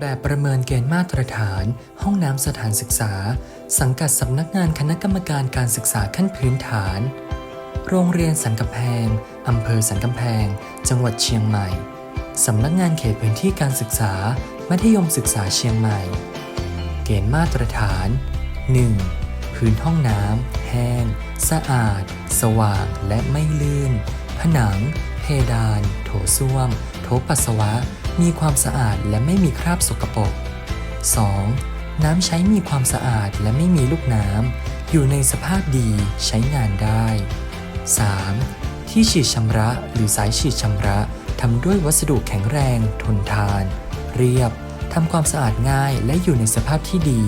แบบประเมินเกณฑ์มาตรฐาน ห้องน้ำสถานศึกษา สังกัดสำนักงานคณะกรรมการการศึกษาขั้นพื้นฐาน โรงเรียนสันกำแพงอำเภอสันกำแพง จังหวัดเชียงใหม่สำนักงานเขตพื้นที่การศึกษา มัธยมศึกษาเชียงใหม่ เกณฑ์มาตรฐาน 1. พื้นห้องน้ำแห้ง สะอาด สว่างและไม่ลื่น ผนัง เพดาน โถส้วม โถปัสสาวะ มีความสะอาดและไม่มีคราบสกปรก 2. น้ำใช้มีความสะอาดและไม่มีลูกน้ำ อยู่ในสภาพดีใช้งานได้ 3. ที่ฉีดชำระหรือสายฉีดชำระทำด้วยวัสดุแข็งแรง ทนทาน เรียบทำความสะอาดง่ายและอยู่ในสภาพที่ดี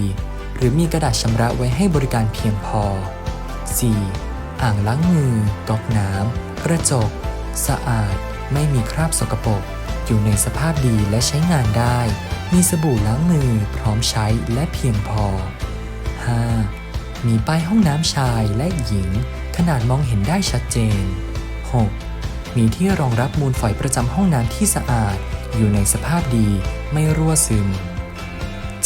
หรือมีกระดาษชำระไว้ให้บริการเพียงพอ 4. อ่างล้างมือ ก๊อกน้ำ กระจก สะอาด ไม่มีคราบสกปรก อยู่ในสภาพดีและใช้งานได้ มีสบู่ล้างมือพร้อมใช้และเพียงพอ 5. มีป้ายห้องน้ำชายและหญิง ขนาดมองเห็นได้ชัดเจน 6. มีที่รองรับมูลฝอยประจำห้องน้ำที่สะอาด อยู่ในสภาพดีไม่รั่วซึม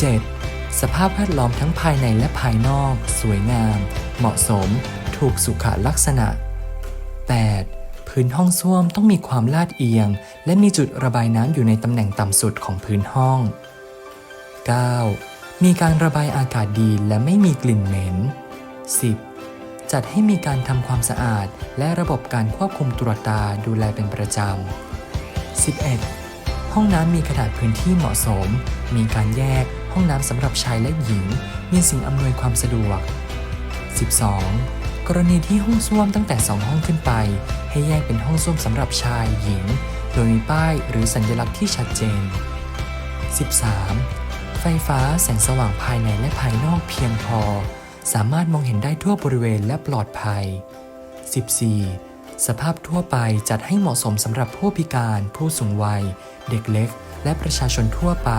7. สภาพแวดล้อมทั้งภายในและภายนอก สวยงาม เหมาะสม ถูกสุขลักษณะ 8. พื้นห้องส้วมต้องมีความลาดเอียง และมีจุดระบายน้ำอยู่ในตำแหน่งต่ำสุดของพื้นห้อง 9. มีการระบายอากาศดีและไม่มีกลิ่นเหม็น 10. จัดให้มีการทำความสะอาด และระบบการควบคุมตรวจตาดูแลเป็นประจำ 11. ห้องน้ำมีขนาดพื้นที่เหมาะสม มีการแยกห้องน้ำสำหรับชายและหญิง มีสิ่งอำนวยความสะดวก 12. กรณีที่ห้องส้วมตั้งแต่ 2 ห้องขึ้นไป ให้แยกเป็นห้องส้วมสำหรับชายหญิง โดยมีป้ายหรือสัญลักษณ์ที่ชัดเจน 13. ไฟฟ้าแสงสว่างภายในและภายนอกเพียงพอ สามารถมองเห็นได้ทั่วบริเวณและปลอดภัย 14. สภาพทั่วไปจัดให้เหมาะสมสำหรับผู้พิการ ผู้สูงวัย เด็กเล็ก และประชาชนทั่วไป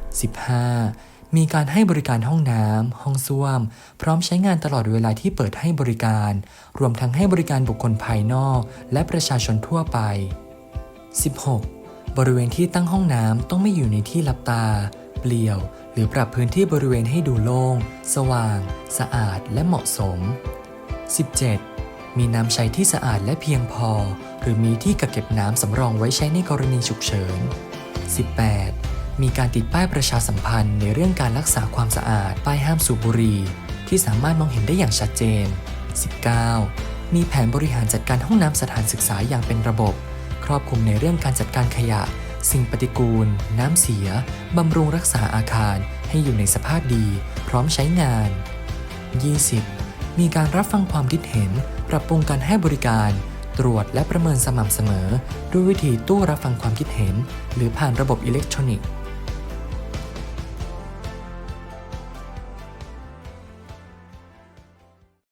15. มีการให้บริการห้องน้ำห้องส้วม พร้อมใช้งานตลอดเวลาที่เปิดให้บริการ รวมทั้งให้บริการบุคคลภายนอก และประชาชนทั่วไป 16. บริเวณที่ตั้งห้องน้ำต้องไม่อยู่ในที่ลับตา เปลี่ยว หรือปรับพื้นที่บริเวณให้ดูโล่ง สว่าง สะอาดและเหมาะสม 17. มีน้ำใช้ที่สะอาดและเพียงพอ หรือมีที่กักเก็บน้ำสำรองไว้ใช้ในกรณีฉุกเฉิน 18. มีการติดป้ายประชาสัมพันธ์ในเรื่องการรักษาความสะอาด ป้ายห้ามสูบบุหรี่ที่สามารถมองเห็นได้อย่างชัดเจน 19. มีแผนบริหารจัดการห้องน้ำสถานศึกษาอย่างเป็นระบบ ครอบคลุมในเรื่องการจัดการขยะ สิ่งปฏิกูล น้ำเสีย บำรุงรักษาอาคาร ให้อยู่ในสภาพดี พร้อมใช้งาน 20. มีการรับฟังความคิดเห็น ปรับปรุงการให้บริการ ตรวจและประเมินสม่ำเสมอ ด้วยวิธีตู้รับฟังความคิดเห็น หรือผ่านระบบอิเล็กทรอนิกส์